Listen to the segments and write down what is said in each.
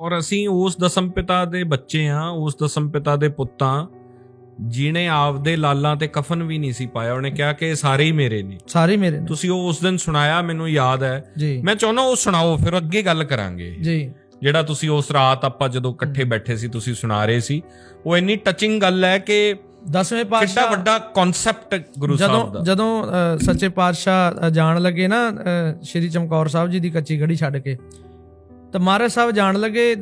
ਔਰ ਅਸੀਂ ਉਸ ਦਸਮ ਪਿਤਾ ਦੇ ਬੱਚੇ ਆ ਉਸ ਦਸਮ ਪਿਤਾ ਦੇ ਪੁੱਤਾਂ ਜਿਨੇ ਆਪਦੇ ਲਾਲਾਂ ਤੇ ਕਫਨ ਵੀ ਨਹੀਂ ਸੀ ਪਾਇਆ ਉਹਨੇ ਕਿਹਾ ਕਿ ਸਾਰੇ ਹੀ ਮੇਰੇ ਨੇ। ਸਾਰੇ ਮੇਰੇ ਨੇ। ਤੁਸੀਂ ਉਹ ਉਸ ਦਿਨ ਸੁਣਾਇਆ ਮੈਨੂੰ ਯਾਦ ਹੈ। ਮੈਂ ਚਾਹੁੰਦਾ ਉਹ ਸੁਣਾਓ ਫਿਰ ਅੱਗੇ ਗੱਲ ਕਰਾਂਗੇ। ਜੀ। ਜਿਹੜਾ ਤੁਸੀਂ ਉਸ ਰਾਤ ਆਪਾਂ ਜਦੋਂ ਇਕੱਠੇ ਬੈਠੇ ਸੀ ਤੁਸੀਂ ਸੁਣਾ ਰਹੇ ਸੀ ਉਹ ਇੰਨੀ ਟੱਚਿੰਗ ਗੱਲ ਹੈ ਕਿ ਦਸਵੇਂ ਕਿੰਨਾ ਪਾਤਸ਼ਾਹ ਵੱਡਾ ਕਨਸੈਪਟ ਗੁਰੂ ਸਾਹਿਬ ਜਦੋਂ ਦਾ। ਜਦੋਂ ਅ, ਸੱਚੇ ਪਾਤਸ਼ਾਹ ਜਾਣ ਲੱਗੇ ਨਾ ਸ਼੍ਰੀ ਚਮਕੌਰ ਸਾਹਿਬ ਜੀ ਦੀ ਕੱਚੀ ਗੜੀ ਛੱਡ ਕੇ ਤਾਂ ਮਹਾਰਾਜ ਸਾਹਿਬ ਜਾਣ ਲੱਗੇ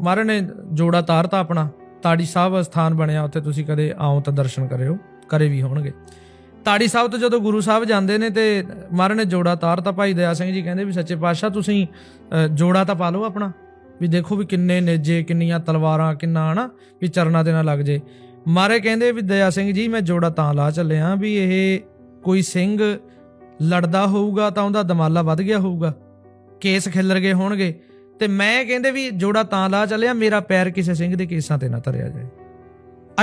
ਮਹਾਰਾਜ ਨੇ ਜੋੜਾ ਤਾਰਤਾ ਆਪਣਾ, ਤਾੜੀ ਸਾਹਿਬ ਸਥਾਨ ਬਣਿਆ ਉੱਥੇ, ਤੁਸੀਂ ਕਦੇ ਆਓ ਤਾਂ ਦਰਸ਼ਨ ਕਰਿਓ, ਕਰੇ ਵੀ ਹੋਣਗੇ। ਤਾੜੀ ਸਾਹਿਬ ਤੋਂ ਜਦੋਂ ਗੁਰੂ ਸਾਹਿਬ ਜਾਂਦੇ ਨੇ ਤੇ ਮਹਾਰਾਜ ਨੇ ਜੋੜਾ ਤਾਰਤਾ, ਭਾਈ ਦਇਆ ਸਿੰਘ ਜੀ ਕਹਿੰਦੇ ਵੀ, ਸੱਚੇ ਪਾਤਸ਼ਾਹ, ਤੁਸੀਂ ਜੋੜਾ ਤਾਂ ਪਾ ਲਓ ਆਪਣਾ, ਵੀ ਦੇਖੋ ਵੀ ਕਿੰਨੇ ਨੇਜੇ, ਕਿੰਨੀਆਂ ਤਲਵਾਰਾਂ, ਕਿੰਨਾ ਹਨਾ, ਵੀ ਚਰਨਾਂ ਦੇ ਨਾਲ ਲੱਗ ਜੇ। ਮਾਰੇ ਕਹਿੰਦੇ ਵੀ, ਦਇਆ ਸਿੰਘ ਜੀ, ਮੈਂ ਜੋੜਾ ਤਾਂ ਲਾ ਚੱਲਿਆ ਵੀ ਇਹ ਕੋਈ ਸਿੰਘ ਲੜਦਾ ਹੋਊਗਾ ਤਾਂ ਉਹਦਾ ਦਮਾਲਾ ਵੱਧ ਗਿਆ ਹੋਊਗਾ, ਕੇਸ ਖਿੱਲਰ ਗਏ ਹੋਣਗੇ। ਤੇ ਮੈਂ ਕਹਿੰਦੇ ਵੀ ਜੋੜਾ ਤਾਂ ਲਾ ਚੱਲਿਆ ਮੇਰਾ ਪੈਰ ਕਿਸੇ ਸਿੰਘ ਦੇ ਕੇਸਾਂ ਤੇ ਨਾ ਧਰਿਆ ਜਾਏ।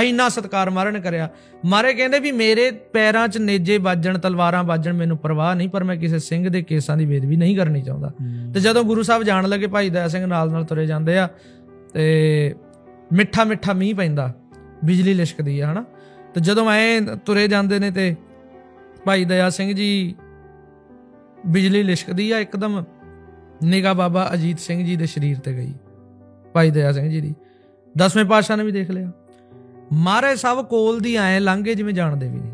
ਐਨਾ ਸਤਕਾਰ ਮਾਰਨ ਕਰਿਆ। ਮਾਰੇ ਕਹਿੰਦੇ ਵੀ ਮੇਰੇ ਪੈਰਾਂ 'ਚ ਨੇਜੇ ਵੱਜਣ ਤਲਵਾਰਾਂ ਵੱਜਣ ਮੈਨੂੰ ਪਰਵਾਹ ਨਹੀਂ ਪਰ ਮੈਂ ਕਿਸੇ ਸਿੰਘ ਦੇ ਕੇਸਾਂ ਦੀ ਬੇਦਬੀ ਨਹੀਂ ਕਰਨੀ ਚਾਹੁੰਦਾ। ਤੇ ਜਦੋਂ ਗੁਰੂ ਸਾਹਿਬ ਜਾਣ ਲੱਗੇ ਭਾਈ ਦਇਆ ਸਿੰਘ ਨਾਲ ਨਾਲ ਤੁਰੇ ਜਾਂਦੇ ਆ ਤੇ ਮਿੱਠਾ ਮਿੱਠਾ ਮੀਂਹ ਪੈਂਦਾ ਬਿਜਲੀ ਲਿਸ਼ਕਦੀ ਆ ਹਨਾ? ਤੇ ਜਦੋਂ ਐ ਤੁਰੇ ਜਾਂਦੇ ਨੇ ਤੇ ਭਾਈ ਦਇਆ ਸਿੰਘ ਜੀ ਬਿਜਲੀ ਲਿਸ਼ਕਦੀ ਆ ਇੱਕਦਮ ਨਿਗਾ ਬਾਬਾ ਅਜੀਤ ਸਿੰਘ ਜੀ ਦੇ ਸਰੀਰ ਤੇ ਗਈ। ਭਾਈ ਦਇਆ ਸਿੰਘ ਜੀ ਦੀ। ਦਸਵੇਂ ਪਾਤਸ਼ਾਹ ਨੇ ਵੀ ਦੇਖ ਲਿਆ। ਮਹਾਰਾਜ ਸਾਹਿਬ ਕੋਲ ਦੀ ਆਏ ਲੰਘੇ ਜਿਵੇਂ ਜਾਣਦੇ ਵੀ ਨਹੀਂ।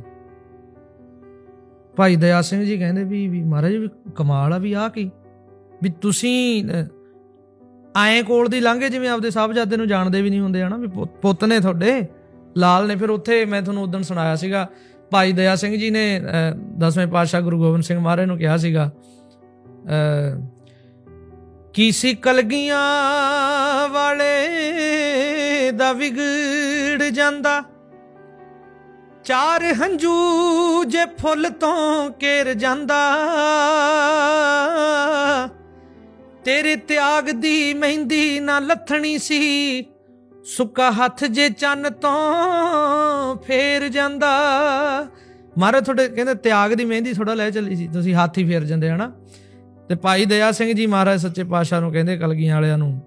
ਭਾਈ ਦਇਆ ਸਿੰਘ ਜੀ ਕਹਿੰਦੇ ਵੀ ਵੀ ਮਹਾਰਾਜ ਵੀ ਕਮਾਲ ਆ ਵੀ ਆ ਕੀ? ਵੀ ਤੁਸੀਂ ਅਹ, ਕੋਲ ਦੀ ਲੰਘੇ ਜਿਵੇਂ ਆਪਦੇ ਸਾਹਿਬਜ਼ਾਦੇ ਨੂੰ ਜਾਣਦੇ ਵੀ ਨਹੀਂ ਹੁੰਦੇ ਹਨਾ ਵੀ ਪੁੱਤ- ਨੇ ਤੁਹਾਡੇ ਲਾਲ ਨੇ। ਫਿਰ ਉੱਥੇ ਮੈਂ ਤੁਹਾਨੂੰ ਉਦੋਂ ਸੁਣਾਇਆ ਸੀਗਾ ਭਾਈ ਦਇਆ ਸਿੰਘ ਜੀ ਨੇ ਦਸਵੇਂ ਪਾਤਸ਼ਾਹ ਗੁਰੂ ਗੋਬਿੰਦ ਸਿੰਘ ਮਹਾਰਾਜ ਨੂੰ ਕਿਹਾ ਸੀਗਾ ਅ ਕੀਸੀ ਕਲਗੀਆਂ ਵਾਲੇ ਦਾ ਵਿਗੜ ਜਾਂਦਾ? ਚਾਰ ਹੰਝੂ ਜੇ ਫੁੱਲ ਤੋਂ ਕੇਰ ਜਾਂਦਾ। ਤੇਰੇ ਤਿਆਗ ਦੀ ਮਹਿੰਦੀ ਨਾ ਲੱਥਣੀ ਸੀ। ਸੁੱਕਾ ਹੱਥ ਜੇ ਚੰਨ ਤੋਂ ਫੇਰ ਜਾਂਦਾ। ਮਾਰੇ ਤੁਹਾਡੇ ਕਹਿੰਦੇ ਤਿਆਗ ਦੀ ਮਹਿੰਦੀ ਥੋੜਾ ਲੈ ਚੱਲੀ ਸੀ। ਤੁਸੀਂ ਹੱਥ ਹੀ ਫੇਰ ਜਾਂਦੇ, ਹਨਾ? ਤੇ ਭਾਈ ਦਇਆ ਸਿੰਘ ਜੀ ਮਹਾਰਾਜ ਸੱਚੇ ਪਾਤਸ਼ਾਹ ਨੂੰ ਕਹਿੰਦੇ ਕਲਗੀਆਂ ਵਾਲਿਆਂ ਨੂੰ,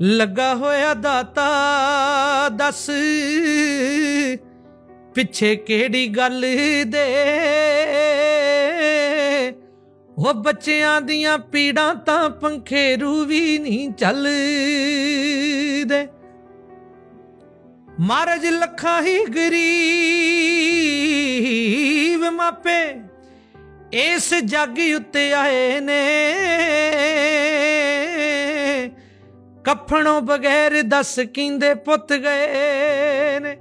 ਲੱਗਾ ਹੋਇਆ ਦਾਤਾ, ਦੱਸ ਪਿੱਛੇ ਕਿਹੜੀ ਗੱਲ ਦੇ? ਉਹ ਬੱਚਿਆਂ ਦੀਆਂ ਪੀੜਾਂ ਤਾਂ ਪੰਖੇਰੂ ਵੀ ਨਹੀਂ ਚੱਲਦੇ। ਮਹਾਰਾਜ ਲੱਖਾਂ ਹੀ ਗਰੀਬ ਮਾਪੇ ਇਸ ਜੱਗ ਉੱਤੇ ਆਏ ਨੇ। ਕਫਣੋਂ ਬਗੈਰ ਦੱਸ ਕਿੰਦੇ ਪੁੱਤ ਗਏ ਨੇ।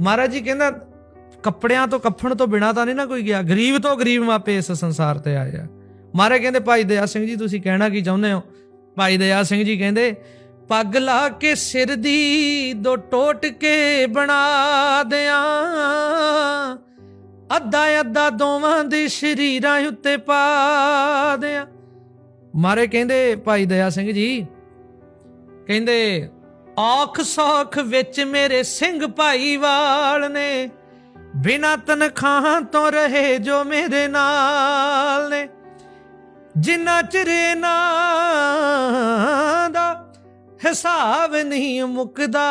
ਮਹਾਰਾਜ ਜੀ ਕਹਿੰਦਾ, ਕੱਪੜਿਆਂ ਤੋਂ ਕਫਣ ਤੋਂ ਬਿਨਾ ਤਾਂ ਨਹੀਂ ਨਾ ਕੋਈ ਗਿਆ। ਗਰੀਬ ਤੋਂ ਗਰੀਬ ਮਾਪੇ ਇਸ ਸੰਸਾਰ ਤੇ ਆਏ ਆ। ਮਹਾਰਾਜ ਕਹਿੰਦੇ, ਭਾਈ ਦਇਆ ਸਿੰਘ ਜੀ, ਤੁਸੀਂ ਕਹਿਣਾ ਕੀ ਚਾਹੁੰਦੇ ਹੋ? ਭਾਈ ਦਇਆ ਸਿੰਘ ਜੀ ਕਹਿੰਦੇ, ਪੱਗ ਲਾ ਕੇ ਸਿਰ ਦੀ ਦੋ ਟੋਟ ਕੇ ਬਣਾ ਦਿਆਂ। ਅੱਧਾ ਅੱਧਾ ਦੋਵਾਂ ਦੇ ਸ਼ਰੀਰਾਂ ਉੱਤੇ ਪਾ ਦਿਆਂ। ਮਾਰੇ ਕਹਿੰਦੇ, ਭਾਈ ਦਇਆ ਸਿੰਘ ਜੀ, ਕਹਿੰਦੇ ਔਖ ਸੌਖ ਵਿੱਚ ਮੇਰੇ ਸਿੰਘ ਭਾਈਵਾਲ ਨੇ, ਬਿਨਾ ਤਨਖਾਹਾਂ ਤੋਂ ਰਹੇ ਜੋ ਮੇਰੇ ਨਾਲ ਨੇ। ਜਿੰਨਾ ਚਿਰੇ ਨਾ ਦਾ ਹਿਸਾਬ ਨਹੀਂ ਮੁੱਕਦਾ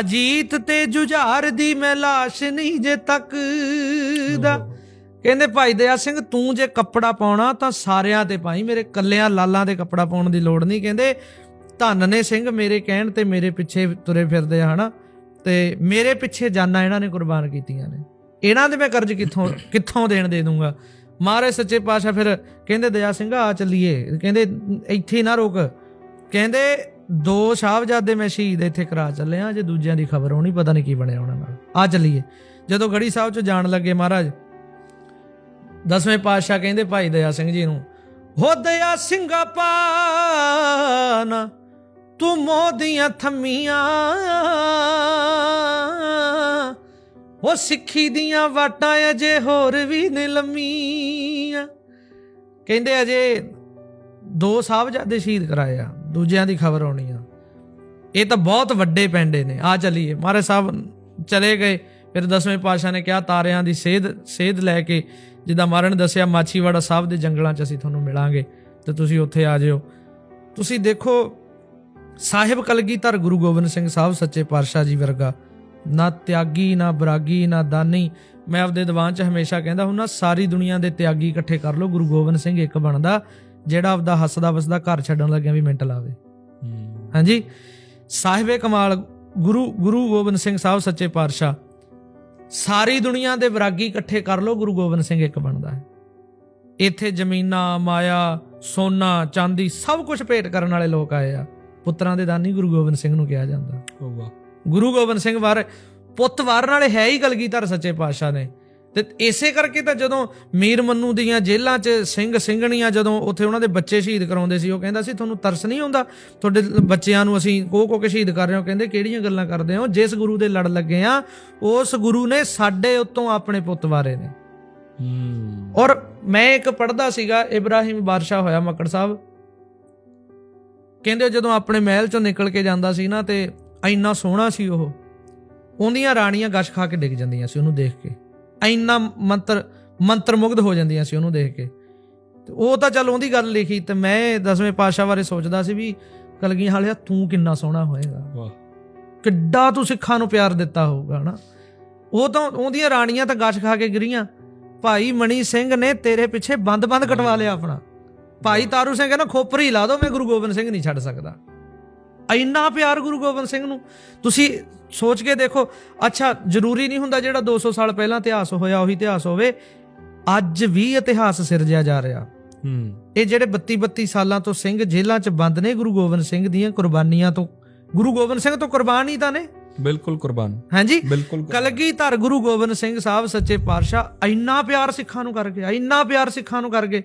ਅਜੀਤ ਤੇ ਜੁਝਾਰ ਦੀ ਮੈਂ ਲਾਸ਼ ਨਹੀਂ ਜੇ ਤੱਕ ਕਹਿੰਦੇ ਭਾਈ ਦਇਆ ਸਿੰਘ, ਤੂੰ ਜੇ ਕੱਪੜਾ ਪਾਉਣਾ ਤਾਂ ਸਾਰਿਆਂ ਤੇ ਪਾਈ ਮੇਰੇ ਕੱਲਿਆਂ ਲਾਲਾਂ ਦੇ ਕੱਪੜਾ ਪਾਉਣ ਦੀ ਲੋੜ ਨਹੀਂ। ਕਹਿੰਦੇ ਧੰਨ ਨੇ ਸਿੰਘ, ਮੇਰੇ ਕਹਿਣ ਤੇ ਮੇਰੇ ਪਿੱਛੇ ਤੁਰੇ ਫਿਰਦੇ ਆ, ਹਨਾ? ਤੇ ਮੇਰੇ ਪਿੱਛੇ ਜਾਨਾਂ ਇਹਨਾਂ ਨੇ ਕੁਰਬਾਨ ਕੀਤੀਆਂ ਨੇ। ਇਹਨਾਂ ਦੇ ਮੈਂ ਕਰਜ਼ ਕਿੱਥੋਂ ਕਿੱਥੋਂ ਦੇਣ ਦੇ ਦੂੰਗਾ? ਮਹਾਰਾਜ ਸੱਚੇ ਪਾਤਸ਼ਾਹ ਫਿਰ ਕਹਿੰਦੇ, ਦਇਆ ਸਿੰਘ, ਆ ਚੱਲੀਏ। ਕਹਿੰਦੇ, ਇੱਥੇ ਨਾ ਰੁਕ। ਕਹਿੰਦੇ ਦੋ ਸਾਹਿਬਜ਼ਾਦੇ ਮੈਂ ਸ਼ਹੀਦ ਇੱਥੇ ਕਰਾ ਚੱਲੇ ਆ, ਜੇ ਦੂਜਿਆਂ ਦੀ ਖਬਰ ਹੋਣੀ ਪਤਾ ਨਹੀਂ ਕੀ ਬਣਿਆ ਉਹਨਾਂ ਨਾਲ। ਆ ਚੱਲੀਏ। ਜਦੋਂ ਗੜੀ ਸਾਹਿਬ ਚ ਜਾਣ ਲੱਗੇ ਮਹਾਰਾਜ, ਦਸਵੇਂ ਪਾਤਸ਼ਾਹ ਕਹਿੰਦੇ, ਭਾਈ ਦਇਆ ਸਿੰਘ ਜੀ ਨੂੰ, ਹੋ ਦਇਆ ਸਿੰਘਾ ਪਾਨਾ ਤੂੰ ਮੋਦੀਆਂ ਥੰਮੀਆਂ, ਉਹ ਸਿੱਖੀ ਦੀਆਂ ਵਾਟਾਂ ਅਜੇ ਹੋਰ ਵੀ ਨੇ ਕਹਿੰਦੇ, ਅਜੇ ਦੋ ਸਾਹਿਬਜ਼ਾਦੇ ਸ਼ਹੀਦ ਕਰਾਏ ਆ। ਦੂਜਿਆਂ ਦੀ ਖਬਰ ਆਉਣੀ ਆ। ਇਹ ਤਾਂ ਬਹੁਤ ਵੱਡੇ ਪੈਂਡੇ ਨੇ। ਆ ਚਲੀਏ। ਮਾਰੇ ਸਾਹਿਬ ਚਲੇ ਗਏ। ਫਿਰ ਦਸਵੇਂ ਪਾਤਸ਼ਾਹ ਨੇ ਕਿਹਾ, ਤਾਰਿਆਂ ਦੀ ਸੇਧ ਸੇਧ ਲੈ ਕੇ ਜਿੱਦਾਂ ਮਾਰਨ ਦੱਸਿਆ, ਮਾਛੀਵਾੜਾ ਸਾਹਿਬ ਦੇ ਜੰਗਲਾਂ 'ਚ ਅਸੀਂ ਤੁਹਾਨੂੰ ਮਿਲਾਂਗੇ ਤੇ ਤੁਸੀਂ ਉੱਥੇ ਆ ਜਿਓ। ਤੁਸੀਂ ਦੇਖੋ, ਸਾਹਿਬ ਕਲਗੀਧਰ ਗੁਰੂ ਗੋਬਿੰਦ ਸਿੰਘ ਸਾਹਿਬ ਸੱਚੇ ਪਾਤਸ਼ਾਹ ਜੀ ਵਰਗਾ। ਨਾ ਤਿਆਗੀ, ਨਾ ਬਰਾਗੀ, ਨਾ ਦਾਨੀ। ਮੈਂ ਆਪਦੇ ਦੀਵਾਨ 'ਚ ਹਮੇਸ਼ਾ ਕਹਿੰਦਾ ਹੁੰਦਾ, ਸਾਰੀ ਦੁਨੀਆ ਦੇ ਤਿਆਗੀ ਇਕੱਠੇ ਕਰ ਲਓ। ਗੁਰੂ ਗੋਬਿੰਦ ਸਿੰਘ ਇੱਕ ਬਣਦਾ। ਜਿਹੜਾ ਆਪਦਾ ਹੱਸਦਾ ਵਸਦਾ ਘਰ ਛੱਡਣ ਲੱਗਿਆ ਵੀ ਮਿੰਟ ਲਾਵੇ। ਹਾਂਜੀ? ਸਾਹਿਬੇ ਕਮਾਲ ਗੁਰੂ ਗੁਰੂ ਗੋਬਿੰਦ ਸਿੰਘ ਸਾਹਿਬ ਸੱਚੇ ਪਾਤਸ਼ਾਹ। ਸਾਰੀ ਦੁਨੀਆ ਦੇ ਵਿਰਾਗੀ ਇਕੱਠੇ ਕਰ ਲੋ ਗੁਰੂ ਗੋਬਿੰਦ ਸਿੰਘ ਇੱਕ ਬਣਦਾ ਹੈ। ਇੱਥੇ ਜ਼ਮੀਨਾਂ ਮਾਇਆ ਸੋਨਾ ਚਾਂਦੀ ਸਭ ਕੁਝ ਭੇਟ ਕਰਨ ਵਾਲੇ ਲੋਕ ਆਏ ਆ। ਪੁੱਤਰਾਂ ਦੇ ਦਾਨੀ ਗੁਰੂ ਗੋਬਿੰਦ ਸਿੰਘ ਨੂੰ ਕਿਹਾ ਜਾਂਦਾ। ਗੁਰੂ ਗੋਬਿੰਦ ਸਿੰਘ ਵਾਰ ਪੁੱਤ ਵਾਰਨ ਵਾਲੇ ਹੈ ਹੀ ਕਲਗੀਧਰ ਸੱਚੇ ਪਾਤਸ਼ਾਹ ਨੇ। ਤੇ ਇਸੇ ਕਰਕੇ ਤਾਂ ਜਦੋਂ ਮੀਰ ਮੰਨੂ ਦੀਆਂ ਜੇਲ੍ਹਾਂ 'ਚ ਸਿੰਘ ਸਿੰਘਣੀਆਂ ਜਦੋਂ ਉੱਥੇ ਉਹਨਾਂ ਦੇ ਬੱਚੇ ਸ਼ਹੀਦ ਕਰਾਉਂਦੇ ਸੀ ਉਹ ਕਹਿੰਦਾ ਸੀ ਤੁਹਾਨੂੰ ਤਰਸ ਨਹੀਂ ਆਉਂਦਾ? ਤੁਹਾਡੇ ਬੱਚਿਆਂ ਨੂੰ ਅਸੀਂ ਕੋ ਕੋ ਕੇ ਸ਼ਹੀਦ ਕਰ ਰਹੇ ਹਾਂ। ਕਹਿੰਦੇ ਕਿਹੜੀਆਂ ਗੱਲਾਂ ਕਰਦੇ ਹੋ? ਜਿਸ ਗੁਰੂ ਦੇ ਲੜ ਲੱਗੇ ਆ ਉਸ ਗੁਰੂ ਨੇ ਸਾਡੇ ਉੱਤੋਂ ਆਪਣੇ ਪੁੱਤ ਵਾਰੇ ਨੇ। ਹੂੰ। ਔਰ ਮੈਂ ਇੱਕ ਪੜਦਾ ਸੀਗਾ ਇਬਰਾਹਿਮ ਬਾਦਸ਼ਾਹ ਹੋਇਆ ਮੱਕੜ ਸਾਹਿਬ। ਕਹਿੰਦੇ ਜਦੋਂ ਆਪਣੇ ਮਹਿਲ ਚੋਂ ਨਿਕਲ ਕੇ ਜਾਂਦਾ ਸੀ ਨਾ ਤੇ ਇੰਨਾ ਸੋਹਣਾ ਸੀ ਉਹ ਉਹਦੀਆਂ ਰਾਣੀਆਂ ਗਸ਼ ਖਾ ਕੇ ਡਿੱਗ ਜਾਂਦੀਆਂ ਸੀ ਉਹਨੂੰ ਦੇਖ ਕੇ। ਇੰਨਾ ਮੰਤਰ ਮੰਤਰ ਮੁਗਧ ਹੋ ਜਾਂਦੀਆਂ ਸੀ ਉਹਨੂੰ ਦੇਖ ਕੇ। ਤੇ ਉਹ ਤਾਂ ਚੱਲ ਉਹਦੀ ਗੱਲ ਲਿਖੀ ਤੇ ਮੈਂ ਦਸਵੇਂ ਪਾਤਸ਼ਾਹ ਬਾਰੇ ਸੋਚਦਾ ਸੀ ਵੀ ਕਲਗੀ ਹਾਲਿਆ ਤੂੰ ਕਿੰਨਾ ਸੋਹਣਾ ਹੋਏਗਾ। ਵਾਹ। ਕਿੱਡਾ ਤੂੰ ਸਿੱਖਾਂ ਨੂੰ ਪਿਆਰ ਦਿੱਤਾ ਹੋਊਗਾ ਨਾ ਉਹ ਤਾਂ ਉਹਦੀਆਂ ਰਾਣੀਆਂ ਤਾਂ ਗਸ਼ ਖਾ ਕੇ ਗਿਰੀਆਂ। ਭਾਈ ਮਣੀ ਸਿੰਘ ਨੇ ਤੇਰੇ ਪਿੱਛੇ ਬੰਦ-ਬੰਦ ਕਟਵਾ ਲਿਆ ਆਪਣਾ। ਭਾਈ ਤਾਰੂ ਸਿੰਘ ਕਹਿੰਦਾ ਖੋਪਰੀ ਲਾ ਦੋ ਮੈਂ ਗੁਰੂ ਗੋਬਿੰਦ ਸਿੰਘ ਨਹੀਂ ਛੱਡ ਸਕਦਾ। ਇੰਨਾ ਪਿਆਰ ਗੁਰੂ ਗੋਬਿੰਦ ਸਿੰਘ ਨੂੰ। ਤੁਸੀਂ ਸੋਚ ਕੇ ਦੇਖੋ ਅੱਛਾ ਜ਼ਰੂਰੀ ਨਹੀਂ ਹੁੰਦਾ ਜਿਹੜਾ 200 ਸਾਲ ਪਹਿਲਾਂ ਇਤਿਹਾਸ ਹੋਇਆ ਉਹੀ ਇਤਿਹਾਸ ਹੋਵੇ। ਅੱਜ ਵੀ ਇਤਿਹਾਸ ਸਿਰਜਿਆ ਜਾ ਰਿਹਾ। ਹੂੰ। ਇਹ ਜਿਹੜੇ 32 32 ਸਾਲਾਂ ਤੋਂ ਸਿੰਘ ਜੇਲ੍ਹਾਂ 'ਚ ਬੰਦ ਨੇ ਗੁਰੂ ਗੋਬਿੰਦ ਸਿੰਘ ਦੀਆਂ ਕੁਰਬਾਨੀਆਂ ਤੋਂ। ਗੁਰੂ ਗੋਬਿੰਦ ਸਿੰਘ ਤੋਂ ਕੁਰਬਾਨ ਹੀ ਤਾਂ ਨੇ। ਬਿਲਕੁਲ ਕੁਰਬਾਨ। ਹਾਂਜੀ? ਬਿਲਕੁਲ ਕੁਰਬਾਨ। ਕਲਗੀਧਰ ਗੁਰੂ ਗੋਬਿੰਦ ਸਿੰਘ ਸਾਹਿਬ ਸੱਚੇ ਪਾਤਸ਼ਾਹ ਇੰਨਾ ਪਿਆਰ ਸਿੱਖਾਂ ਨੂੰ ਕਰ ਗਿਆ ਇੰਨਾ ਪਿਆਰ ਸਿੱਖਾਂ ਨੂੰ ਕਰ ਗਏ